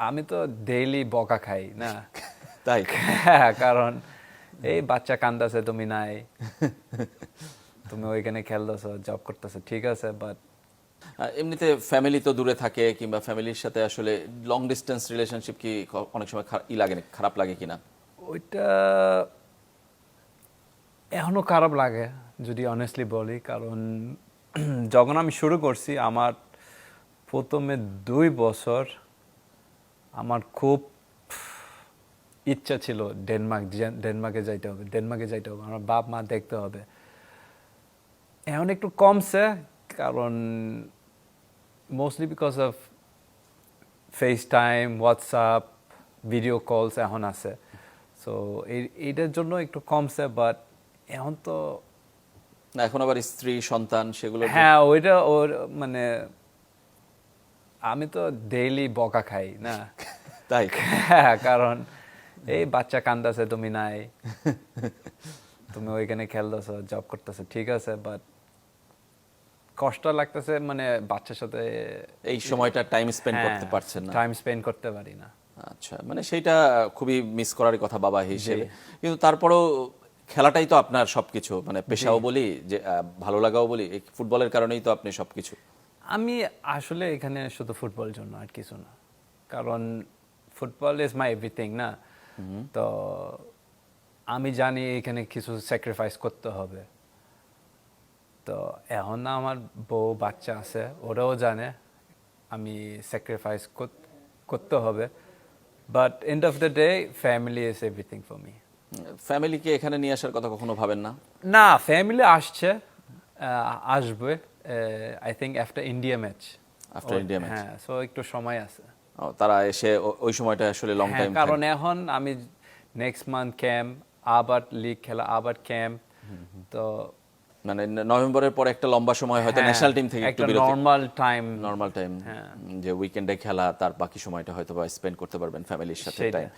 আমি তো ডেইলি বকা খাই না? তাই? হ্যাঁ কারণ এই বাচ্চা কান্দাছে তুমি নাই। তুমি ওইখানে খেলতেছো জব করতেছো ঠিক আছে বাট এমনিতে ফ্যামিলি তো দূরে থাকে কিংবা ফ্যামিলির সাথে আসলে লং ডিস্টেন্স রিলেশনশিপ কি অনেক সময় ই লাগে না খারাপ লাগে কিনা? ওইটা এখনও খারাপ লাগে যদি অনেস্টলি বলি কারণ যখন আমি শুরু করছি আমার প্রথমে দুই বছর আমার খুব ইচ্ছা ছিল ডেনমার্ক ডেনমার্কে যাইতে হবে ডেনমার্কে যাইতে হবে আমার বাপ মা দেখতে হবে। এখন একটু কমছে কারণ mostly because of FaceTime WhatsApp video calls এখন আছে। সো এইটার জন্য একটু কমছে বাট এখন তো না এখন আবার স্ত্রী সন্তান সেগুলো হ্যাঁ ওইটা ওর মানে আমি তো ডেইলি বকা খাই। না। তাই? হ্যাঁ কারণ এই বাচ্চা কান্দাছে তুমি নাই। তুমি ওইখানে খেলতেছো জব করতেছো ঠিক আছে বাট কষ্ট লাগতেছে মানে বাচ্চার সাথে এই সময়টা টাইম স্পেন্ড হ্যাঁ, করতে পারছেন না। টাইম স্পেন্ড করতে পারি না। আচ্ছা মানে সেইটা খুবই মিস করার কথা বাবা হিসেবে। কিন্তু তারপরও খেলাটাই তো আপনার সবকিছু মানে পেশাও বলি যে ভালো লাগাও বলি এই ফুটবলের কারণেই তো আপনি সবকিছু। আমি আসলে এখানে শুধু ফুটবল জন্য আর কিছু না। কারণ ফুটবল ইজ মাই এভরিথিং না? তো আমি জানি এখানে কিছু স্যাক্রিফাইস করতে হবে। তো এখন না আমার বউ বাচ্চা আছে ওরাও জানে আমি স্যাক্রিফাইস করতে হবে। But end of the day family is everything for me ফ্যামিলিকে এখানে নিয়ে আসার কথা কখনো ভাবেন না? না ফ্যামিলি আসছে আসবে I think after India match After India match. হ্যাঁ সো একটু সময় আছে। তারা এসে ওই সময়টা আসলে লং হ্যাঁ, টাইম কারণ এখন আমি নেক্সট মান্থ ক্যাম্প আবার লিগ খেলা আবার ক্যাম্প তো মানে নভেম্বরের পরে একটা লম্বা সময় হয়তো ন্যাশনাল টিম থেকে একটু বিরতি। নরমাল টাইম নরমাল টাইম যে উইকেন্ডে খেলা তার বাকি সময়টা হয়তো বা স্পেন্ড করতে পারবেন ফ্যামিলির সাথে টাইম